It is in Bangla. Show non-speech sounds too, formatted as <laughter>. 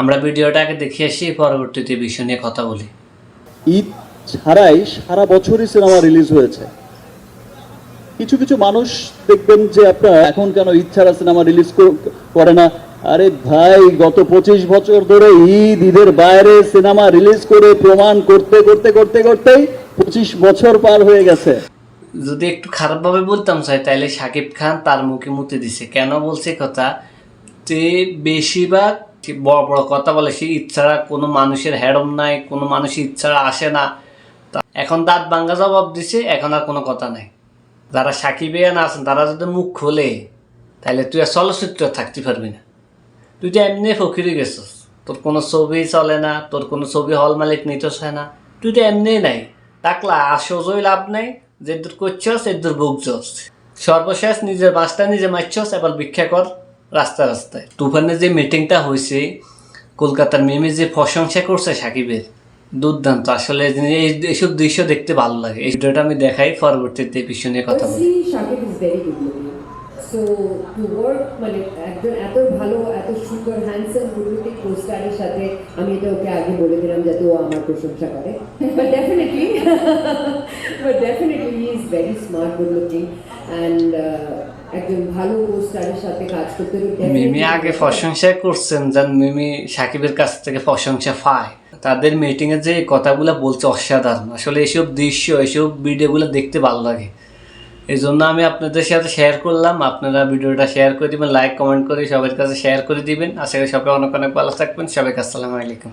আমরা ভিডিওটাকে দেখে আসি পরবর্তীতে বিষয় নিয়ে কথা বলি। ঈদ ছাড়াই সারা বছরই সিনেমা রিলিজ হয়েছে। কিছু কিছু মানুষ দেখবেন যে আপনার এখন কেন ঈদ ছাড়া সিনেমা রিলিজ করে না? আরে ভাই গত পঁচিশ বছর ধরে ঈদ ঈদের বাইরে সিনেমা রিলিজ করে প্রমাণ করতে করতে করতে করতেই পঁচিশ বছর পার হয়ে গেছে। যদি একটু খারাপভাবে বলতাম চাই তাহলে সাকিব খান তার মুখে মুতে দিছে। কেন বলছে কথা? যে বেশিরভাগ বড় বড় কথা বলে সে ইচ্ছারা কোনো মানুষের হ্যাডম নাই, কোনো মানুষের ইচ্ছারা আসে না। এখন দাঁত ভাঙ্গা জবাব দিছে, এখন আর কোনো কথা নাই। যারা সাকিবিয়ান আছেন, তারা যদি মুখ খোলে তাহলে তুই আর চলচ্চিত্র থাকতে পারবি না। তুই তো এমনি ফকিরে গেছিস। তোর কোনো ছবি চলে না, তোর কোনো ছবি হল মালিক নিতে চায় না। তুই তো এমনি নাই। টাকলা আসোজই লাভ নাই যে দূর করছস এ দূর বুকছস সর্বশেষ নিজের বাসটা নিজে মারছস, এবার ভিক্ষা কর। রাস্তা রাস্তায়। তুফানের যে মিটিংটা হয়েছে কলকাতার মেমে যে প্রশংসা করছে সাকিবের দুর্দান্ত। আসলে এই- এইসব দৃশ্য দেখতে ভালো লাগে। এই ভিডিওটা আমি দেখাই পরবর্তীতে নিয়ে কথা বলি. So to work মানে একজন এত ভালো এত সুন্দর হ্যান্ডসাম লুকিং পোস্টারের সাথে আমি এটা ওকে আগে বলে দিলাম যাতে ও আমার প্রশংসা করে। But definitely <laughs> but definitely he is very smart good looking and একজন ভালো পোস্টারের সাথে কাজ করতে মিমি definitely- আগে প্রশংসা করছেন যেন মিমি সাকিবের কাছ থেকে প্রশংসা পায়। তাদের মিটিং এ যে কথাগুলো বলছে অসাধারণ। আসলে এইসব দৃশ্য এইসব ভিডিওগুলো দেখতে ভালো লাগে। এই জন্য আমি আপনাদের সাথে শেয়ার করলাম। আপনারা ভিডিওটা শেয়ার করে দিবেন লাইক কমেন্ট করে সবার কাছে শেয়ার করে দিবেন। আশা করি সবাই অনেক অনেক ভালো থাকবেন। সবাইকে আসসালামু আলাইকুম।